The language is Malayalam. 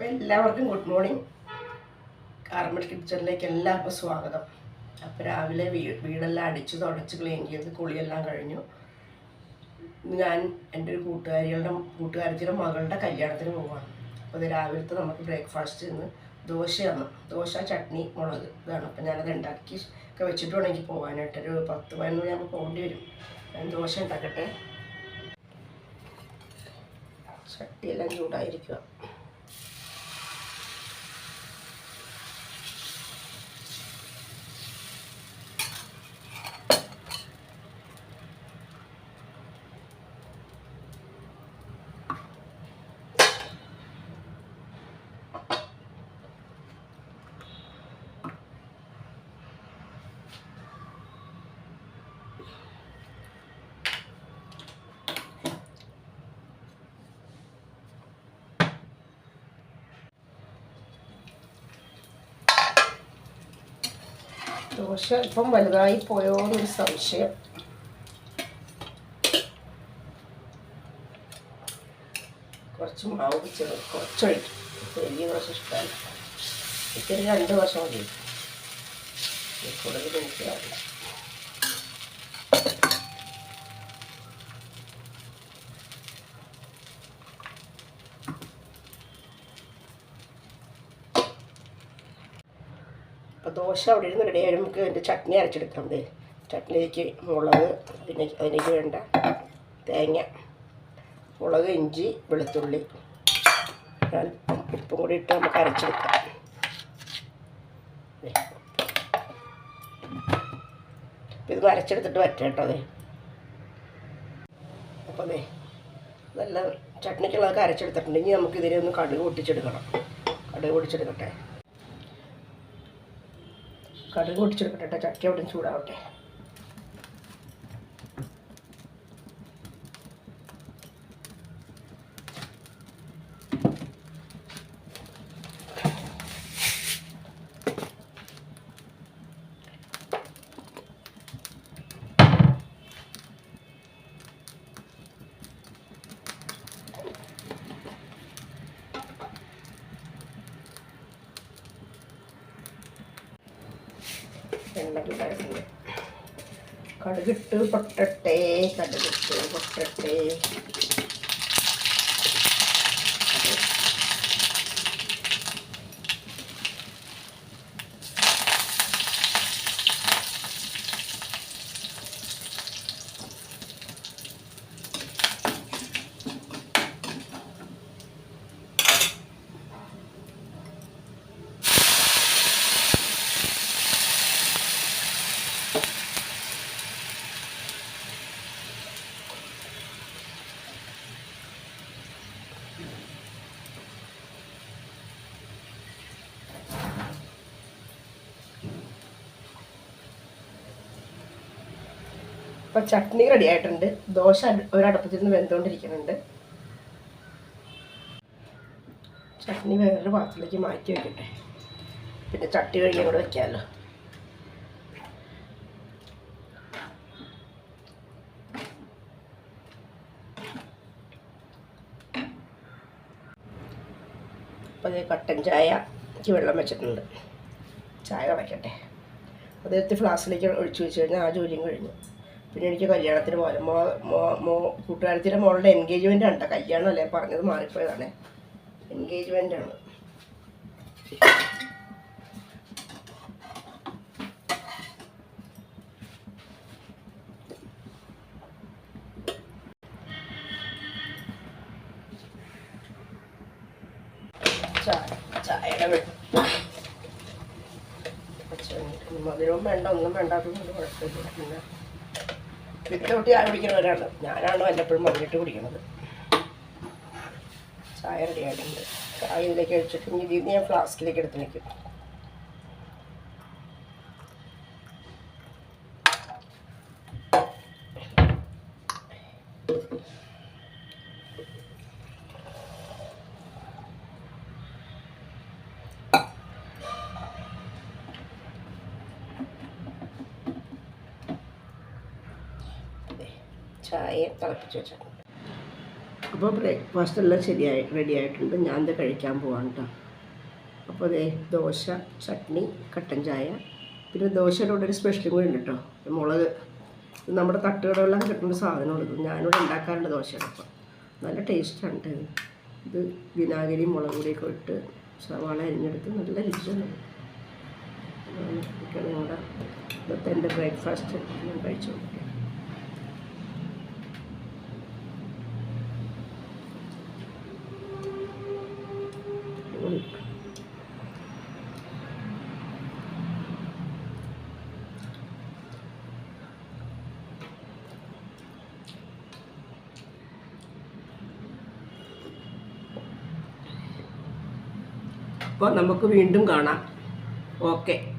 അപ്പം എല്ലാവർക്കും ഗുഡ് മോർണിംഗ് കാർമൽ കിച്ചണിലേക്ക് എല്ലാവർക്കും സ്വാഗതം. അപ്പോൾ രാവിലെ വീ വീടെല്ലാം അടിച്ചു തുടച്ച് ക്ലീൻ ചെയ്ത് കുളിയെല്ലാം കഴിഞ്ഞു. ഞാൻ എന്റെ ഒരു കൂട്ടുകാരികളുടെ കൂട്ടുകാരത്തിയുടെ മകളുടെ കല്യാണത്തിന് പോവാണ്. അപ്പോൾ രാവിലത്തെ നമുക്ക് ബ്രേക്ക്ഫാസ്റ്റ് ഇന്ന് ദോശയാണ്. ദോശ ചട്നി മുളക് ഇതാണ്. അപ്പോൾ ഞാനത് ഉണ്ടാക്കി ഒക്കെ വെച്ചിട്ട് വേണം എനിക്ക് പോകാനായിട്ട് ഒരു പത്ത് പതിനൊന്ന് മണിയാകുമ്പോൾ പോകേണ്ടി വരും. ഞാൻ ദോശ ഉണ്ടാക്കട്ടെ ചട്ടിയെല്ലാം ചൂടായിരിക്കുക ദോശ. ഇപ്പം വലുതായി പോയോ എന്നൊരു സംശയം. കുറച്ച് മാവ് ചെറു കുറച്ചൊഴിക്കും. വലിയ ദോശ ഇഷ്ടമല്ല. എനിക്കൊരു രണ്ട് ദോശ മതി. കൂടുതൽ എനിക്ക് അപ്പോൾ ദോശ അവിടെ ഇരുന്ന് റെഡി ആയി. നമുക്ക് അതിന്റെ ചട്നി അരച്ചെടുക്കാം ദേ. ചട്നിയിലേക്ക് മുളക് പിന്നെ അതിലേക്ക് വേണ്ട തേങ്ങ മുളക് ഇഞ്ചി വെളുത്തുള്ളി. അല്പം ഉപ്പും കൂടി ഇട്ട് നമുക്ക് അരച്ചെടുക്കാം. ഇത് അരച്ചെടുത്തിട്ട് വറ്റ കേട്ടോ അതെ അപ്പോൾ അതെ നല്ല ചട്നിക്കുള്ളതൊക്കെ അരച്ചെടുത്തിട്ടുണ്ട്. ഇനി നമുക്ക് ഒന്ന് കടുക് പൊട്ടിച്ചെടുക്കണം. കടുക് പൊട്ടിച്ചെടുക്കട്ടെ. കടുക് പൊട്ടിച്ചെടുക്കട്ടെ ചക്ക അവിടെ ചൂടാവട്ടെ. എണ്ണ കടുകിട്ട് പൊട്ടട്ടെ കടുകിട്ട് പൊട്ടട്ടെ. ഇപ്പം ചട്നി റെഡി ആയിട്ടുണ്ട്. ദോശ അട്- വെന്തോണ്ടിരിക്കുന്നുണ്ട് വെന്തുകൊണ്ടിരിക്കുന്നുണ്ട്. ചട്നി വേറൊരു പാത്രത്തിലേക്ക് മാറ്റി വെക്കട്ടെ. പിന്നെ ചട്ടി കഴുകിയും കൂടെ വെക്കാമല്ലോ അപ്പോൾ അത് കട്ടൻ ചായക്ക് വെള്ളം വെച്ചിട്ടുണ്ട്. ചായ കളയ്ക്കട്ടെ അദ്ദേഹത്തെ ഫ്ലാസ്കിലേക്ക് ഒഴിച്ചു വെച്ച് കഴിഞ്ഞാൽ ആ ജോലിയും കഴിഞ്ഞു. പിന്നെ എനിക്ക് കല്യാണത്തിന് പോകാൻ മോ മോ മോ കൂട്ടുകാരത്തിന്റെ മോളുടെ എൻഗേജ്മെന്റ് ആണ് കേട്ടോ കല്യാണം അല്ലേ? പറഞ്ഞത് മാറിപ്പോയതാണ്. എൻഗേജ്മെന്റ് ആണ്. ചായ മധുരവും വേണ്ട ഒന്നും വേണ്ടാത്തതുകൊണ്ട് കുഴപ്പമില്ല പിന്നെ വിത്തൗട്ട് ചായ കുടിക്കുന്നവരാണ് ഞാനാണ് വല്ലപ്പോഴും മധുരിട്ട് കുടിക്കുന്നത് ചായ റെഡി ആയിട്ടുണ്ട് ചായ ഇതിലേക്ക് ഒഴിച്ചിട്ട് ഞാൻ ഫ്ലാസ്കിലേക്ക് എടുത്ത് വയ്ക്കും ചായ തിളപ്പിച്ച് വെച്ചിട്ടുണ്ട് അപ്പോൾ ബ്രേക്ക്ഫാസ്റ്റ് എല്ലാം ശരിയായി റെഡി ആയിട്ടുണ്ട്. ഞാൻ ഇത് കഴിക്കാൻ പോവാണ് കേട്ടോ അപ്പോൾ അതേ ദോശ ചട്നി കട്ടൻ ചായ. പിന്നെ ദോശയുടെ കൂടെ ഒരു സ്പെഷ്യലും കൂടി ഉണ്ട് കേട്ടോ മുളക്. നമ്മുടെ തട്ടുകടകളിലൊക്കെ കിട്ടുന്ന സാധനമാണ് ഇത്. ഞാനിവിടെ ഉണ്ടാക്കാറുണ്ട് ദോശയുടെ അപ്പം. നല്ല ടേസ്റ്റാണ് കേട്ടോ ഇത്. വിനാഗിരി മുളക് പൊടിയൊക്കെ ഇട്ട് സവാള അരിഞ്ഞെടുത്ത് നല്ല രുചിയാണ്. ഇതൊക്കെയാണ് ഞങ്ങളുടെ ഇന്നത്തെ എന്റെ ബ്രേക്ക്ഫാസ്റ്റ് ഞാൻ കഴിച്ചു അപ്പോൾ നമുക്ക് വീണ്ടും കാണാം. ഓക്കെ.